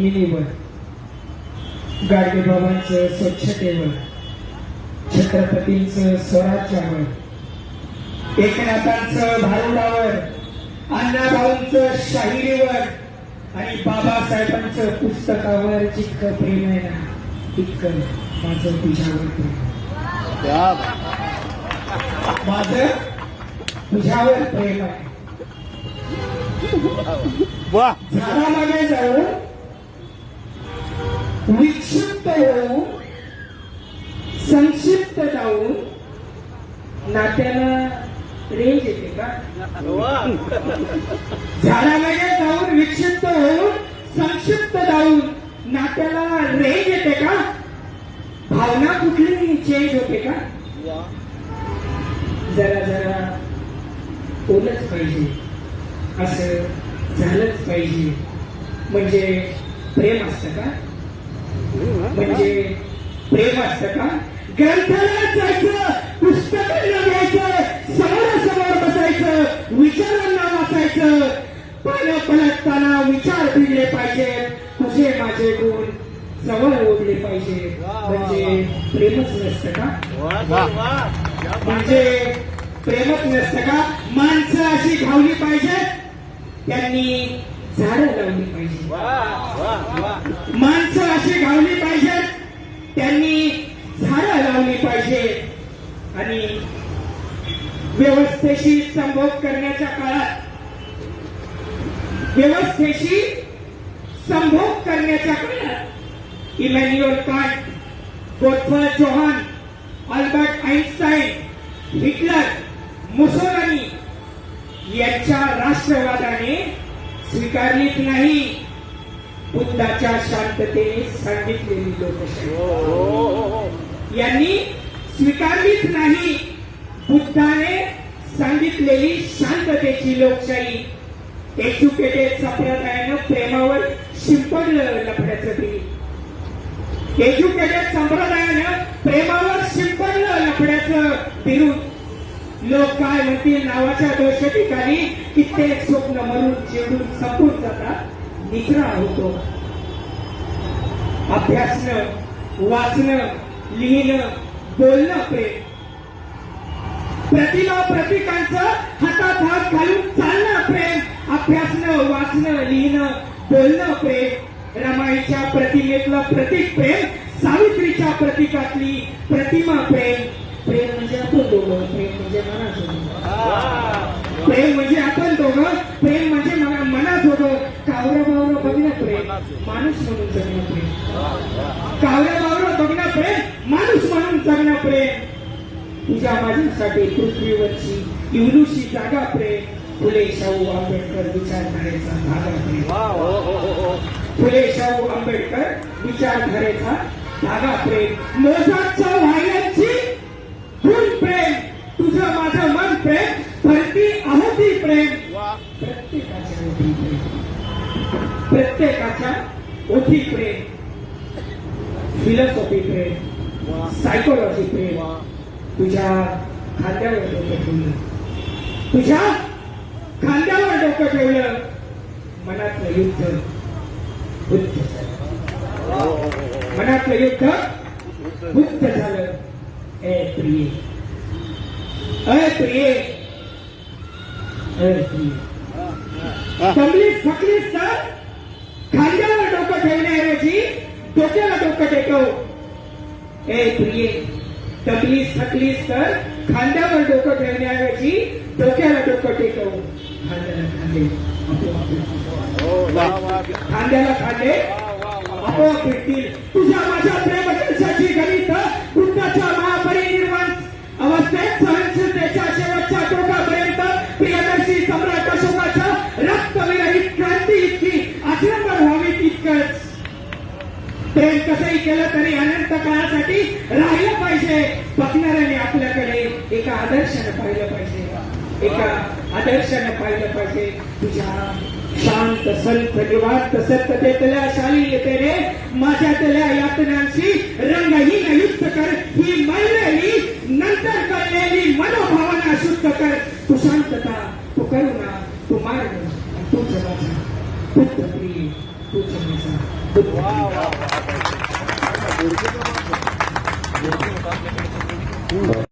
जमिनीवर गाडगेबाबांचं स्वच्छतेवर छत्रपतींचं स्वराज्यावर एकनाथांचं भारुडावर अण्णाभाऊंचं शाहिरीवर आणि बाबासाहेबांचं पुस्तकावर जितकं प्रेम आहे ना तितकं माझं तुझ्यावर प्रेम. माझं तुझ्यावर प्रेम आहे. झाडामागे जाऊन विक्षिप्त होऊन संक्षिप्त जाऊन नात्याला रेंज येते का? झाडामागे जाऊन विक्षिप्त होऊन संक्षिप्त जाऊन नात्याला रेंज येते का? भावना कुठली चेंज होते का? जरा जरा बोलच पाहिजे. असं झालंच पाहिजे. म्हणजे प्रेम असतं का? म्हणजे प्रेम असतं का? ग्रंथालयात जायचं पुस्तकांना घ्यायचं समोरासमोर बसायचं विचारांना वाचायचं. पानं पलटताना विचार भिडले पाहिजे तुझे माझे गुण जवळ ओढले पाहिजे. म्हणजे प्रेमच नसतं का? म्हणजे प्रेमच नसतं का? माणसं अशी घावली पाहिजे त्यांनी झाडं लावली पाहिजे माणसं अशी घावली पाहिजेत. त्यांनी झाडं लावली पाहिजे आणि व्यवस्थेशी संभोग करण्याच्या काळात व्यवस्थेशी संभोग करण्याच्या काळात इमॅन्युअल कांट गोटफळ चौहान अल्बर्ट आईन्स्टाईन हिटलर मुसोलानी यांच्या राष्ट्रवादाने स्वीकारलीच नाही. बुद्धाच्या शांततेने सांगितलेली लोकशाही. यांनी स्वीकारलीच नाही. बुद्धाने सांगितलेली शांततेची लोकशाही. एज्युकेटेड संप्रदायानं प्रेमावर शिंपडलं लफड्याचं बी एज्युकेटेड संप्रदायानं प्रेमावर शिंपडलं लफड्याचं बिरुद लोक काय म्हणतील नावाच्या दोष ठिकाणी कित्येक स्वप्न मरून चिडून संपून जातात. निद्रा होतो. अभ्यासनं वाचणं लिहिणं बोलणं प्रेम. प्रतिमा प्रतिकांचं हातात हात घालून चालणं प्रेम. अभ्यासणं वाचणं लिहिणं बोलणं प्रेम. रमाईच्या प्रतिमेतलं प्रतीक प्रेम सावित्रीच्या प्रतीकातली प्रतिमा प्रेम. प्रेम म्हणजे आपण दोघं प्रेम म्हणजे मनात होतं. प्रेम म्हणजे आपण दोघं प्रेम म्हणजे मना मनात होतं. कावरं बावरं बघणं प्रेम. माणूस म्हणून जगणं प्रेम. कावऱ्या बावरं बघणं प्रेम. माणूस म्हणून जगणं प्रेम. तुझ्या माझ्यासाठी पृथ्वीवरची इवलूशी जागा प्रेम. फुले शाहू आंबेडकर विचारधारेचा धागा प्रेम. फुले शाहू आंबेडकर विचारधारेचा धागा प्रेम. मोजाच्या वाह्यांची फुल प्रेम तुझं माझं मन प्रेम भरती आहोती प्रेम प्रत्येकाच्या ओठी प्रेम प्रत्येकाच्या ओठी प्रेम फिलॉसॉफी प्रेम सायकोलॉजी प्रेम. तुझ्या खांद्यावर डोकं ठेवलं. तुझ्या खांद्यावर डोकं ठेवलं. मनातलं युद्ध. बुद्ध झालं. मनातलं युद्ध बुद्ध झालं. ए प्रिय अय प्रिय अय प्रिय सर फकलीस खांद्यावर डोकं ठेवण्याऐवजी डोक्याला डोकं टेकव ए प्रिये तकलीस सकली सर खांद्यावर डोकं ठेवण्याऐवजी डोक्याला डोकं टेकव खांद्याला खांदे खांद्याला खांदे आपोआप भेटतील. तुझ्या माझ्या प्रेमकर्षाची एकच प्रेम कसंही केलं तरी अनंत काळासाठी राहिलं पाहिजे. बघणाऱ्याने आपल्याकडे एका आदर्शानं पाहिलं पाहिजे. एका आदर्शानं पाहिलं पाहिजे. तुझ्या शांत संत निवांत सत्यतेतल्या शालीनतेने माझ्यातल्या यातनांशी रंगहीन युक्त कर. ही मळलेली नंतर कळलेली मनोभावना शुद्ध कर. तू शांतता तू करुणा तू मार्ग तू जगाचा पुत्र Wow, wow, wow.